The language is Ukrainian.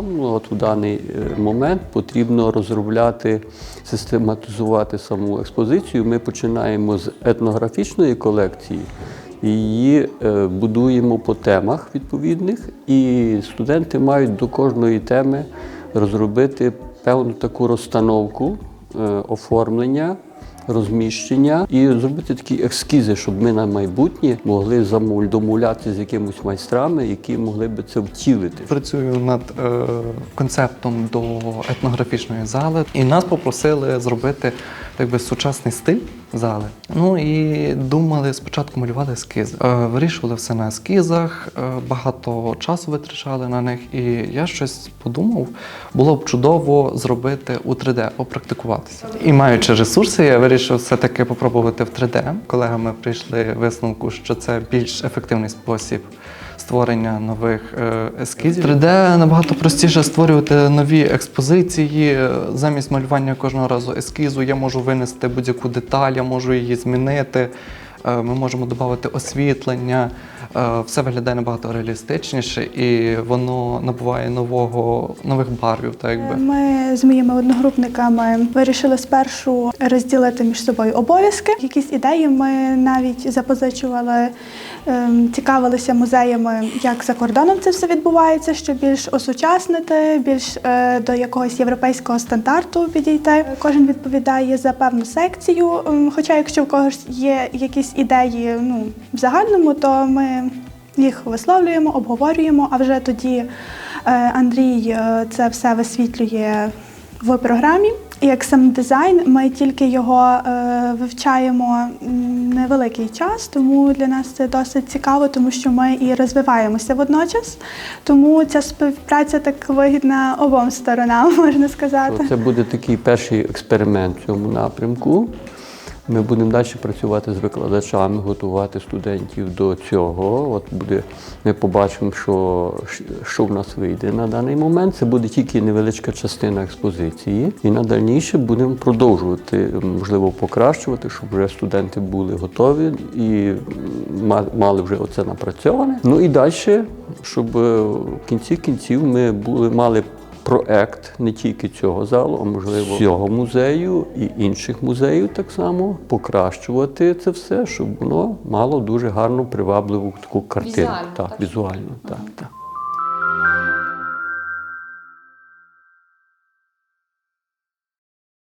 Ну, от у даний е, момент потрібно розробляти, систематизувати саму експозицію. Ми починаємо з етнографічної колекції. Її е, будуємо по темах відповідних, і студенти мають до кожної теми розробити певну таку розстановку, е, оформлення, розміщення і зробити такі ескізи, щоб ми на майбутнє могли домовляти з якимись майстрами, які могли би це втілити. Працюю над е, концептом до етнографічної зали, і нас попросили зробити так би, сучасний стиль зали. Ну і думали, спочатку малювали ескізи. Е, вирішували все на ескізах, е, багато часу витрачали на них. І я щось подумав, було б чудово зробити у 3D, попрактикуватися. І маючи ресурси, я вирішив все-таки попробувати в 3D. Колегами прийшли висновку, що це більш ефективний спосіб створення нових е, ескізів. 3D набагато простіше створювати нові експозиції. Замість малювання кожного разу ескізу я можу винести будь-яку деталь, я можу її змінити. Е, Ми можемо додати освітлення. Е, Все виглядає набагато реалістичніше і воно набуває нового, нових барвів. Так якби. Ми з моїми одногрупниками вирішили спершу розділити між собою обов'язки. Якісь ідеї ми навіть запозичували, цікавилися музеями, як за кордоном це все відбувається, щоб більш осучаснити, більш е, до якогось європейського стандарту підійти. Кожен відповідає за певну секцію. Ем, Хоча, якщо в когось є якісь ідеї ну, в загальному, то ми їх висловлюємо, обговорюємо, а вже тоді е, Андрій е, це все висвітлює в програмі. Як сам дизайн, ми тільки його вивчаємо невеликий час, тому для нас це досить цікаво, тому що ми і розвиваємося водночас. Тому ця співпраця так вигідна обом сторонам, можна сказати. Це буде такий перший експеримент в цьому напрямку. Ми будемо далі працювати з викладачами, готувати студентів до цього. От буде, ми побачимо, що, що в нас вийде на даний момент. Це буде тільки невеличка частина експозиції. І на дальніше будемо продовжувати, можливо, покращувати, щоб вже студенти були готові і ма- мали вже оце напрацьоване. Ну і далі, щоб е, в кінці кінців ми були, мали проект не тільки цього залу, а можливо цього музею і інших музеїв так само покращувати це все, щоб воно мало дуже гарну привабливу таку картину. Візуально, так, так. візуально, так, так.